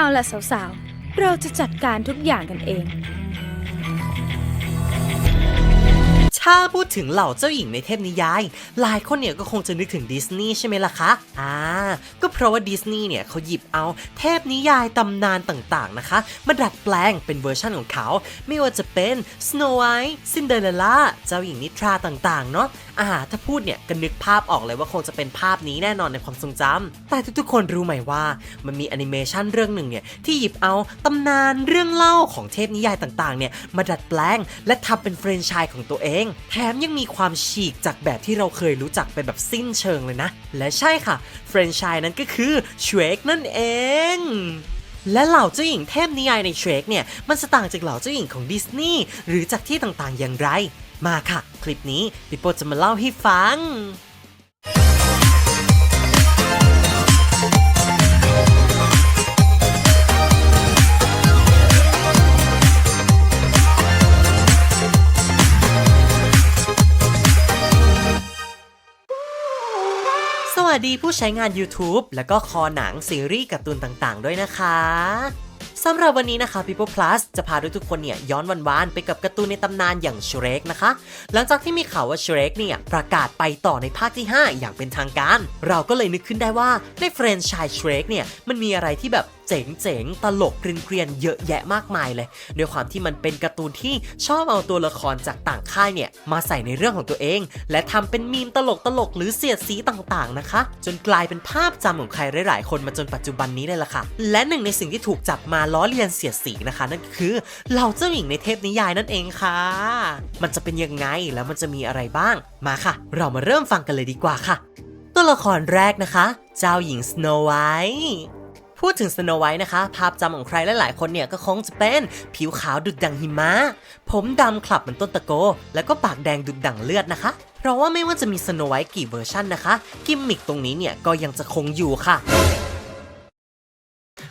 เอาล่ะสาวๆ เราจะจัดการทุกอย่างกันเอง ถ้าพูดถึงเหล่าเจ้าหญิงในเทพนิยาย หลายคนเนี่ยก็คงจะนึกถึงดิสนีย์ใช่ไหมล่ะคะ อ่า ก็เพราะว่าดิสนีย์เนี่ยเขาหยิบเอาเทพนิยายตำนานต่างๆนะคะ มาดัดแปลงเป็นเวอร์ชั่นของเขา ไม่ว่าจะเป็น Snow White Cinderella เจ้าหญิงนิทราต่างๆ เนาะอ่า ถ้าพูดเนี่ยก็นึกภาพออกเลยว่าคงจะเป็นภาพนี้แน่นอนในความทรงจำ แต่ทุกๆ คนรู้ไหมว่า มันมีแอนิเมชันเรื่องหนึ่งเนี่ยที่หยิบเอาตำนานเรื่องเล่าของเทพนิยายต่างๆ เนี่ยมาดัดแปลง และทำเป็นแฟรนไชส์ของตัวเองแถมยังมีความฉีกจากแบบที่เราเคยรู้จักไปแบบสิ้นเชิงเลยนะ และใช่ค่ะแฟรนไชส์นั้นก็คือเชคนั่นเองและเหล่าเจ้าหญิงเทพนิยายในเชรกเนี่ย มันจะต่างจากเหล่าเจ้าหญิงของดิสนีย์หรือจากที่ต่างๆอย่างไร มาค่ะ คลิปนี้ปิโป้จะมาเล่าให้ฟัง วัสดีผู้ใช้งาน YouTube และก็คอหนังซีรีส์การ์ตูนต่างๆ ด้วยนะคะสำหรับวันนี้นะคะ People Plus จะพาทุกคนเนี่ยย้อนวันๆไปกับการ์ตูนในตำนานอย่าง Shrek นะคะ หลังจากที่มีข่าวว่า Shrek เนี่ยประกาศไปต่อในภาคที่ 5 อย่างเป็นทางการ เราก็เลยนึกขึ้นได้ว่าในแฟรนไชส์ Shrek เนี่ยมันมีอะไรที่แบบ เจ๋งๆ ตลกเกรียนๆ เยอะแยะมากมายเลย ด้วยความที่มันเป็นการ์ตูนที่ชอบเอาตัวละครจากต่างค่ายเนี่ย มาใส่ในเรื่องของตัวเอง และทำเป็นมีมตลกๆหรือเสียดสีต่างๆนะคะ จนกลายเป็นภาพจำของใครหลายๆ คนมาจนปัจจุบันนี้เลยล่ะค่ะ และหนึ่งในสิ่งที่ถูกจับมาล้อเลียนเสียดสีนะคะ นั่นคือเหล่าเจ้าหญิงในเทพนิยายนั่นเองค่ะ มันจะเป็นยังไงแล้วมันจะมีอะไรบ้างมาค่ะ เรามาเริ่มฟังกันเลยดีกว่าค่ะ ตัวละครแรกนะคะ เจ้าหญิงสโนไวท์ พูดถึงสโนไวท์นะคะ ภาพจำของใครหลายๆคนเนี่ยก็คงจะเป็นผิวขาวดุดดังหิมะ ผมดำคลับเหมือนต้นตะโก แล้วก็ปากแดงดุดดังเลือดนะคะ เพราะว่าไม่ว่าจะมีสโนไวท์กี่เวอร์ชันนะคะ กิมมิคตรงนี้เนี่ยก็ยังจะคงอยู่ค่ะ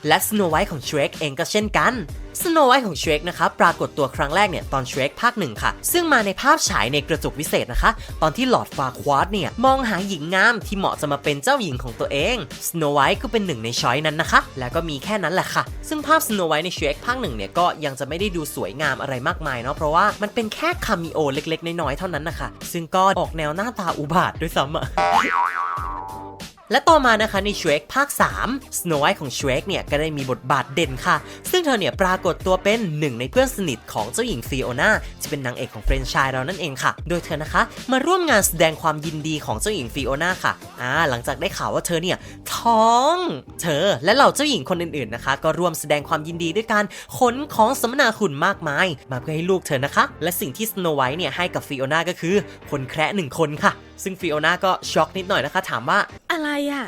และสโนไวท์ของ Shrek เองก็เช่นกันสโนไวท์ของ Shrek นะคะปรากฏตัวครั้งแรกเนี่ยตอน Shrek ภาคหนึ่งค่ะ ซึ่งมาในภาพฉายในกระจกวิเศษนะคะ ตอนที่หลอดฟาควาดเนี่ย มองหาหญิงงามที่เหมาะจะมาเป็นเจ้าหญิงของตัวเองสโนไวท์ก็เป็นหนึ่งในช้อยนั้นนะคะ แล้วก็มีแค่นั้นแหละค่ะ ซึ่งภาพสโนไวท์ใน Shrek ภาคหนึ่งเนี่ยก็ยังจะไม่ได้ดูสวยงามอะไรมากมายเนาะเพราะว่ามันเป็นแค่คามิโอเล็กๆ น้อยๆเท่านั้นนะคะซึ่งก็ออกแนวหน้าตาอุบาทด้วยซ้ำอะ และต่อมานะคะใน Shrek ภาค3 Snow White ของ Shrek เนี่ยก็ได้มีบทบาทเด่นค่ะ ซึ่งเธอเนี่ยปรากฏตัวเป็นหนึ่งในเพื่อนสนิทของเจ้าหญิงฟิโอนาที่เป็นนางเอกของเฟรนชายเรานั่นเองค่ะ โดยเธอนะคะ มาร่วมงานแสดงความยินดีของเจ้าหญิงฟิโอนาค่ะอ่าหลังจากได้ข่าวว่าเธอเนี่ยท้อง เธอและเหล่าเจ้าหญิงคนอื่นๆนะคะ ก็ร่วมแสดงความยินดีด้วยการขนของสมนาคุณมากมาย มาเพื่อให้ลูกเธอนะคะ และสิ่งที่ Snow White เนี่ยให้กับฟิโอนาก็คือคนแคระหนึ่งคนค่ะ ซึ่งฟิโอนาก็ช็อกนิดหน่อยนะคะ ถามว่า อะไรอะ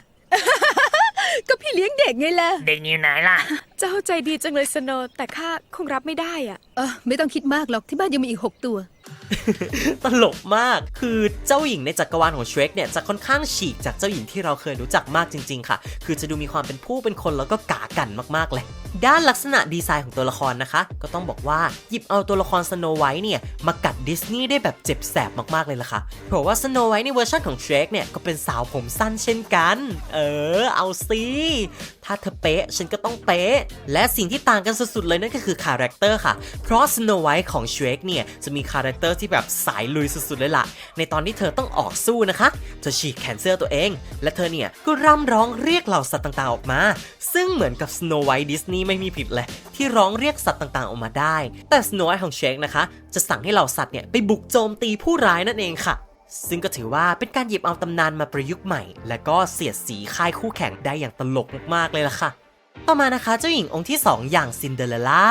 ก็พี่เลี้ยงเด็กไงล่ะ เด็กอยู่ไหนล่ะ เจ้าใจดีจังเลยสโนว์แต่ข้าคงรับไม่ได้อะ เออไม่ต้องคิดมากหรอกที่บ้านยังมีอีก 6 ตัว ตลกมาก คือเจ้าหญิงในจักรวาลของเชร k เนี่ยจะค่อนข้างฉีกจากเจ้าหญิงที่เราเคยรู้จักมากจริง ๆ ค่ะ คือจะดูมีความเป็นผู้เป็นคนแล้วก็กากันมากๆเลย ด้านลักษณะดีไซน์ของตัวละครนะคะ ก็ต้องบอกว่าหยิบเอาตัวละครสโนไวท์เนี่ยมากัดดิสนีย์ได้แบบเจ็บแสบมากๆเลยล่ะค่ะ เพราะว่าสโนไวท์ในเวอร์ชันของเชร k เนี่ยก็เป็นสาวผมสั้นเช่นกัน เออ เอาสิ ถ้าเธอเป๊ะฉันก็ต้องเป๊ะและสิ่งที่ต่างกันสุดๆเลยนั่นก็คือคาแรคเตอร์ค่ะ เพราะสโนไวท์ของเชร k เนี่ย จะมีคาแรคเตอร์ที่แบบสายลุยสุดๆเลยล่ะ ในตอนที่เธอต้องออกสู้นะคะ เธอฉีกแขนเสื้อตัวเอง และเธอเนี่ย ก็ร่ำร้องเรียกเหล่าสัตว์ต่างๆออกมา ซึ่งเหมือนกับ Snow White Disney ไม่มีผิดเลย ที่ร้องเรียกสัตว์ต่างๆออกมาได้ แต่ Snow White ของเชคนะคะ จะสั่งให้เหล่าสัตว์เนี่ยไปบุกโจมตีผู้ร้ายนั่นเองค่ะซึ่งก็ถือว่าเป็นการหยิบเอาตำนานมาประยุกต์ใหม่ และก็เสียดสีค่ายคู่แข่งได้อย่างตลกมากๆเลยล่ะค่ะ ต่อมานะคะเจ้าหญิงองค์ที่ 2 อย่างซินเดอเรลล่า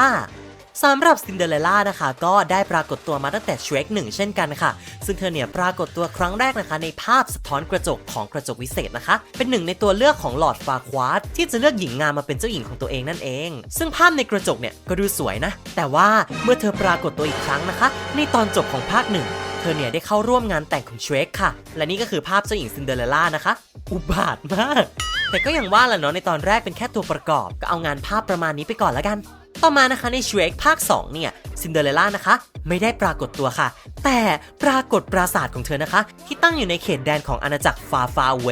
สำหรับซินเดอเรลล่านะคะ ก็ได้ปรากฏตัวมาตั้งแต่ Shrek 1เช่นกันค่ะ ซึ่งเธอเนี่ยปรากฏตัวครั้งแรกนะคะ ในภาพสะท้อนกระจกของกระจกวิเศษนะคะ เป็นหนึ่งในตัวเลือกของหลอดฟาควาร์ดที่จะเลือกหญิงงามมาเป็นเจ้าหญิงของตัวเองนั่นเอง ซึ่งภาพในกระจกเนี่ยก็ดูสวยนะ แต่ว่าเมื่อเธอปรากฏตัวอีกครั้งนะคะ ในตอนจบของภาคหนึ่งเธอเนี่ยได้เข้าร่วมงานแต่งของเชร k ค่ะ และนี่ก็คือภาพเจ้าหญิงซินเดอเรลล่านะคะ อุบาทมาก แต่ก็อย่างว่าแหละเนาะในตอนแรกเป็นแค่ตัวประกอบ ก็เอางานภาพประมาณนี้ไปก่อนแล้วกัน ต่อมานะคะใน Shrek ภาค 2 เนี่ยซินเดอเรลล่านะคะ ไม่ได้ปรากฏตัวค่ะ แต่ปรากฏปราสาทของเธอนะคะ ที่ตั้งอยู่ในเขตแดนของอาณาจักรฟาฟาเว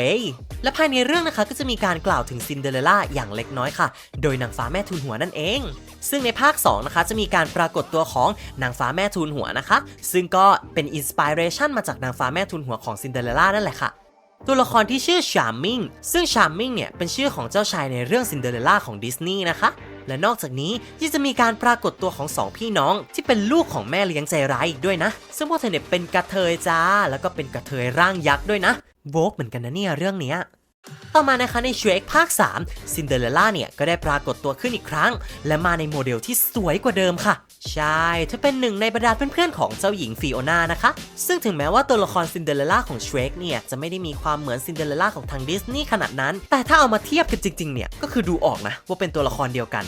และภายในเรื่องนะคะก็จะมีการกล่าวถึงซินเดอเรลล่าอย่างเล็กน้อยค่ะ โดยนางฟ้าแม่ทูลหัวนั่นเอง ซึ่งในภาค 2 นะคะ จะมีการปรากฏตัวของนางฟ้าแม่ทูลหัวนะคะ ซึ่งก็เป็นอินสปิเรชันมาจากนางฟ้าแม่ทูลหัวของซินเดอเรลล่านั่นแหละค่ะ ตัวละครที่ชื่อชาร์มิงซึ่งชาร์มิงเนี่ยเป็นชื่อของเจ้าชายในเรื่องซินเดอเรลล่าของดิสนีย์นะคะและนอกจากนี้ยังจะมีการปรากฏตัวของสองพี่น้อง ที่เป็นลูกของแม่เลี้ยงใจร้ายอีกด้วยนะ ซึ่งพวกเธอเนี่ยเป็นกระเทยจ้า แล้วก็เป็นกระเทยร่างยักษ์ด้วยนะโวกเหมือนกันนะเนี่ยเรื่องเนี้ยต่อมานะคะในเชร k ภาค 3 ซินเดอเรลล่าเนี่ยก็ได้ปรากฏตัวขึ้นอีกครั้ง และมาในโมเดลที่สวยกว่าเดิมค่ะ ใช่เธอเป็นหนึ่งในบรรดาเพื่อนๆของเจ้าหญิงฟิโอนานะคะ ซึ่งถึงแม้ว่าตัวละครซินเดอเรลล่าของเชร k เนี่ยจะไม่ได้มีความเหมือนซินเดอเรลล่าของทางดิสนีย์ขนาดนั้น แต่ถ้าเอามาเทียบกันจริงๆ เนี่ยก็คือดูออกนะว่าเป็นตัวละครเดียวกัน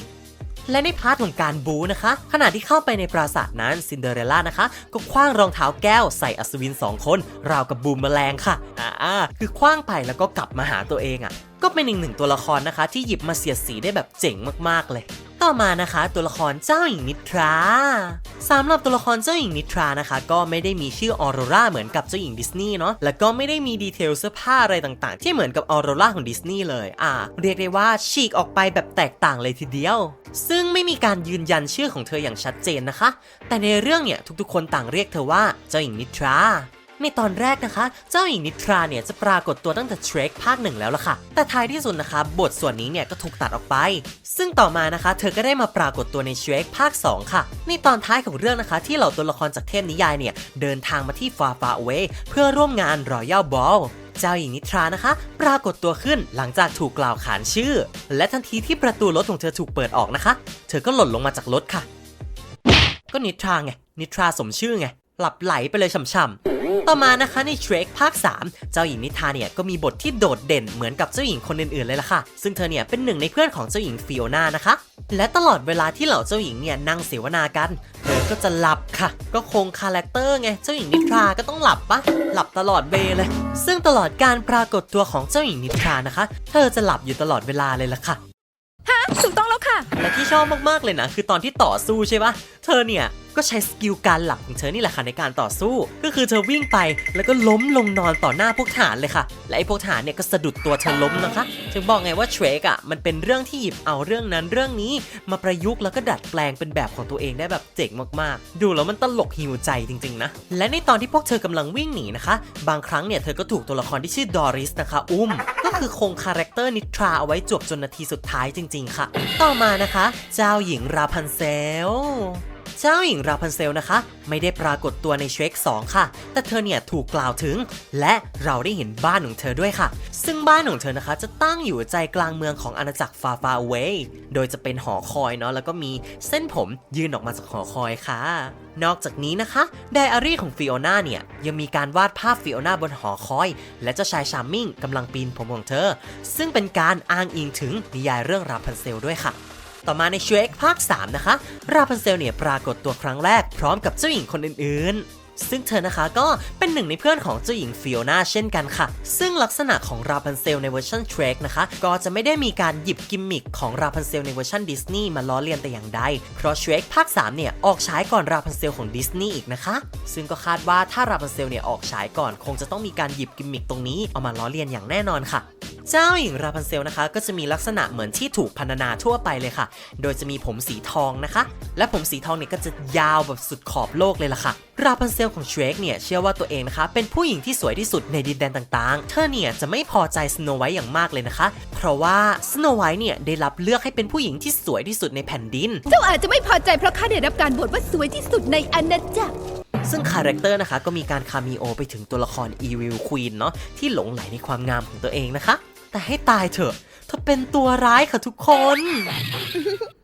และในพาร์ทของการบูนะคะ ขณะที่เข้าไปในปราสาทนั้นซินเดอเรลล่านะคะ ก็คว้างรองเท้าแก้วใส่อัศวินสองคน ราวกับบูมแมลงค่ะอ่าคือคว้างไปแล้วก็กลับมาหาตัวเองอะ่ะ ก็เป็นอีกหนึ่งตัวละครนะคะ ที่หยิบมาเสียดสีได้แบบเจ๋งมากๆเลย ต่อมานะคะ ตัวละครเจ้าหญิงนิทราสำหรับตัวละครเจ้าหญิงนิทรานะคะ ก็ไม่ได้มีชื่อออโรราเหมือนกับเจ้าหญิงดิสนีย์เนาะแล้วก็ไม่ได้มีดีเทลเสื้อผ้าอะไรต่างๆ ที่เหมือนกับออโรราของดิสนีย์เลยอ่าเรียกได้ว่าฉีกออกไปแบบแตกต่างเลยทีเดียว ซึ่งไม่มีการยืนยันชื่อของเธออย่างชัดเจนนะคะ แต่ในเรื่องเนี่ยทุกๆ คนต่างเรียกเธอว่าเจ้าหญิงนิทรา ในตอนแรกนะคะ เจ้าหญิงนิทราเนี่ยจะปรากฏตัวตั้งแต่เทรคภาคหนึ่งแล้วล่ะค่ะ แต่ท้ายที่สุดนะคะ บทส่วนนี้เนี่ยก็ถูกตัดออกไป ซึ่งต่อมานะคะ เธอก็ได้มาปรากฏตัวในเทรคภาค 2 ค่ะ ในตอนท้ายของเรื่องนะคะ ที่เหล่าตัวละครจากเทพนิยายเนี่ยเดินทางมาที่ฟาฟาเวเพื่อร่วมงานรอยัลบอลเจ้าหญิงนิทรานะคะ ปรากฏตัวขึ้นหลังจากถูกกล่าวขานชื่อ และทันทีที่ประตูรถของเธอถูกเปิดออกนะคะ เธอก็หล่นลงมาจากรถค่ะ ก็นิทราไง นิทราสมชื่อไง หลับไหลไปเลยช่ำๆ ต่อมานะคะในเทร k ภาค 3 เจ้าหญิงนิทราเนี่ยก็มีบทที่โดดเด่นเหมือนกับเจ้าหญิงคนอื่นๆเลยล่ะค่ะ ซึ่งเธอเนี่ยเป็นหนึ่งในเพื่อนของเจ้าหญิงฟิโอนานะคะ และตลอดเวลาที่เหล่าเจ้าหญิงเนี่ยนั่งเสวนากัน เธอก็จะหลับค่ะ ก็คงคาแรคเตอร์ไง เจ้าหญิงนิทราก็ต้องหลับปะหลับตลอดเวเลย ซึ่งตลอดการปรากฏตัวของเจ้าหญิงนิทรานะคะ เธอจะหลับอยู่ตลอดเวลาเลยล่ะค่ะถูกต้องแล้วค่ะ และที่ชอบมากๆเลยนะคือตอนที่ต่อสู้ใช่ปะเธอเนี่ยก็ใช้สกิลการหลับของเธอนี่แหละค่ะในการต่อสู้ ก็คือเธอวิ่งไปแล้วก็ล้มลงนอนต่อหน้าพวกทหารเลยค่ะ และไอ้พวกทหารเนี่ยก็สะดุดตัวเธอล้มนะคะถึงบอกไงว่าเทรกอะมันเป็นเรื่องที่หยิบเอาเรื่องนั้นเรื่องนี้ มาประยุกต์แล้วก็ดัดแปลงเป็นแบบของตัวเองได้แบบเจ๋งมากๆ ดูแล้วมันตลกหิวใจจริงๆนะ และในตอนที่พวกเธอกำลังวิ่งหนีนะคะ บางครั้งเนี่ยเธอก็ถูกตัวละครที่ชื่อดอริสนะคะ อุ้ม ก็คือคงคาแรคเตอร์นิทราเอาไว้จวบจนนาทีสุดท้ายจริง ๆ ค่ะ ต่อมานะคะ เจ้าหญิงราพันเซล เจ้าหญิงราพันเซลนะคะ ไม่ได้ปรากฏตัวในเชค2ค่ะ แต่เธอเนี่ยถูกกล่าวถึง และเราได้เห็นบ้านของเธอด้วยค่ะ ซึ่งบ้านของเธอนะคะ จะตั้งอยู่ใจกลางเมืองของอาณาจักรฟาฟาเวโดยจะเป็นหอคอยเนาะแล้วก็มีเส้นผมยื่นออกมาจากหอคอยค่ะ นอกจากนี้นะคะไดอารี่ของฟิโอนาเนี่ยยังมีการวาดภาพฟิโอนาบนหอคอย และเจ้าชายชาร์มิงกำลังปีนผมของเธอ ซึ่งเป็นการอ้างอิงถึงนิยายเรื่องราพันเซลด้วยค่ะ ต่อมาในเชคภาค 3 นะคะ ราพันเซลเนี่ยปรากฏตัวครั้งแรกพร้อมกับเจ้าหญิงคนอื่นๆซึ่งเธอนะคะก็เป็นหนึ่งในเพื่อนของเจ้าหญิงฟิโอนาเช่นกันค่ะ ซึ่งลักษณะของราพันเซลในเวอร์ชันเทรกนะคะ ก็จะไม่ได้มีการหยิบกิมมิคของราพันเซลในเวอร์ชันดิสนีย์มาล้อเลียนแต่อย่างใด เพราะเทรกภาค 3 เนี่ย ออกฉายก่อนราพันเซลของดิสนีย์อีกนะคะ ซึ่งก็คาดว่าถ้าราพันเซลเนี่ยออกฉายก่อน คงจะต้องมีการหยิบกิมมิคตรงนี้เอามาล้อเลียนอย่างแน่นอนค่ะ เจ้าหญิงราพันเซลนะคะ ก็จะมีลักษณะเหมือนที่ถูกพรรณนาทั่วไปเลยค่ะ โดยจะมีผมสีทองนะคะ และผมสีทองเนี่ยก็จะยาวแบบสุดขอบโลกเลยล่ะค่ะ ราพันเซลของเชร k เนี่ยเชื่อว่าตัวเองนะคะ เป็นผู้หญิงที่สวยที่สุดในดินแดนต่างๆ เธอเนี่ยจะไม่พอใจสโนไวท์อย่างมากเลยนะคะ เพราะว่าสโนไวท์เนี่ยได้รับเลือกให้เป็นผู้หญิงที่สวยที่สุดในแผ่นดิน เจ้าอาจจะไม่พอใจเพราะข้าได้รับการโหวตว่าสวยที่สุดในอาณาจักรซึ่งคาแรคเตอร์นะคะก็มีการคาเมิโอไปถึงตัวละคร Evil Queen เนาะที่หลงไหลในความงามของตัวเองนะคะ แต่ให้ตายเถอะเธอเป็นตัวร้ายค่ะทุกคน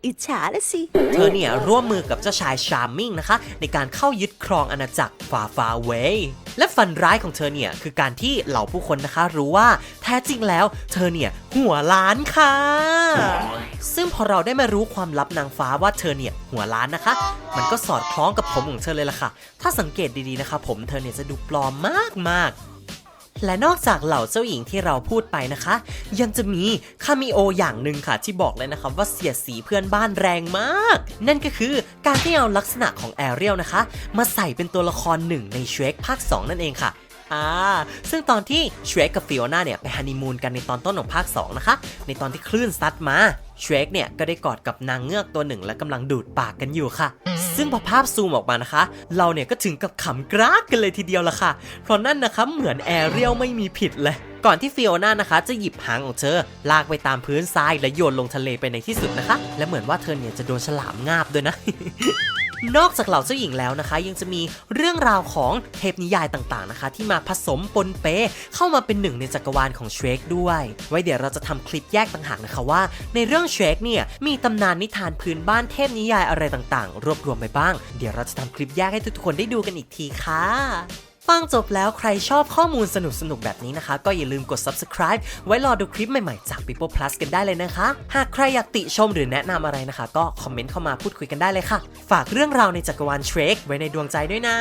อิจฉาละสิ เธอเนี่ยร่วมมือกับเจ้าชายชาร์มิงนะคะ ในการเข้ายึดครองอาณาจักรฟาฟาเวและฝันร้ายของเธอเนี่ย คือการที่เหล่าผู้คนนะคะ รู้ว่าแท้จริงแล้ว เธอเนี่ย หัวล้านค่ะ ซึ่งพอเราได้มารู้ความลับนางฟ้าว่าเธอเนี่ย หัวล้านนะคะ มันก็สอดคล้องกับผมของเธอเลยล่ะค่ะ ถ้าสังเกตดีๆนะคะ ผมเธอเนี่ยจะดูปลอมมากๆ และนอกจากเหล่าเจ้าหญิงที่เราพูดไปนะคะ ยังจะมีคามิโออย่างหนึ่งค่ะที่บอกเลยนะคะว่าเสียดสีเพื่อนบ้านแรงมาก นั่นก็คือการที่เอาลักษณะของแอเรียลนะคะ มาใส่เป็นตัวละครหนึ่งในเชคภาค 2 นั่นเองค่ะ อ่าซึ่งตอนที่เชรกกับฟิโอนาเนี่ยไปฮันนีมูนกันในตอนต้นของภาค 2 นะคะ ในตอนที่คลื่นซัดมาเชรกเนี่ยก็ได้กอดกับนางเงือกตัวหนึ่งและกำลังดูดปากกันอยู่ค่ะ ซึ่งพอภาพซูมออกมานะคะ เราเนี่ยก็ถึงกับขำกรากกันเลยทีเดียวละค่ะ เพราะนั่นนะคะเหมือนแอเรียลไม่มีผิดเลยก่อนที่ฟิโอนานะคะจะหยิบหางของเธอ ลากไปตามพื้นทรายและโยนลงทะเลไปในที่สุดนะคะ และเหมือนว่าเธอเนี่ยจะโดนฉลามงาบด้วยนะ นอกจากเหล่าเจ้าหญิงแล้วนะคะ ยังจะมีเรื่องราวของเทพนิยายต่างๆนะคะ ที่มาผสมปนเปเข้ามาเป็นหนึ่งในจักรวาลของเชรกด้วย ไว้เดี๋ยวเราจะทำคลิปแยกต่างหากนะคะว่า ในเรื่องเชรกเนี่ยมีตำนานนิทานพื้นบ้านเทพนิยายอะไรต่างๆ รวบรวมไปบ้าง เดี๋ยวเราจะทำคลิปแยกให้ทุกๆคนได้ดูกันอีกทีค่ะ ฟังจบแล้วใครชอบข้อมูลสนุกๆแบบนี้นะคะ ก็อย่าลืมกด subscribe ไว้รอดูคลิปใหม่ๆจาก People Plus กันได้เลยนะคะ หากใครอยากติชมหรือแนะนำอะไรนะคะ ก็คอมเมนต์เข้ามาพูดคุยกันได้เลยค่ะ ฝากเรื่องราวในจักรวาลเทรคไว้ในดวงใจด้วยนะ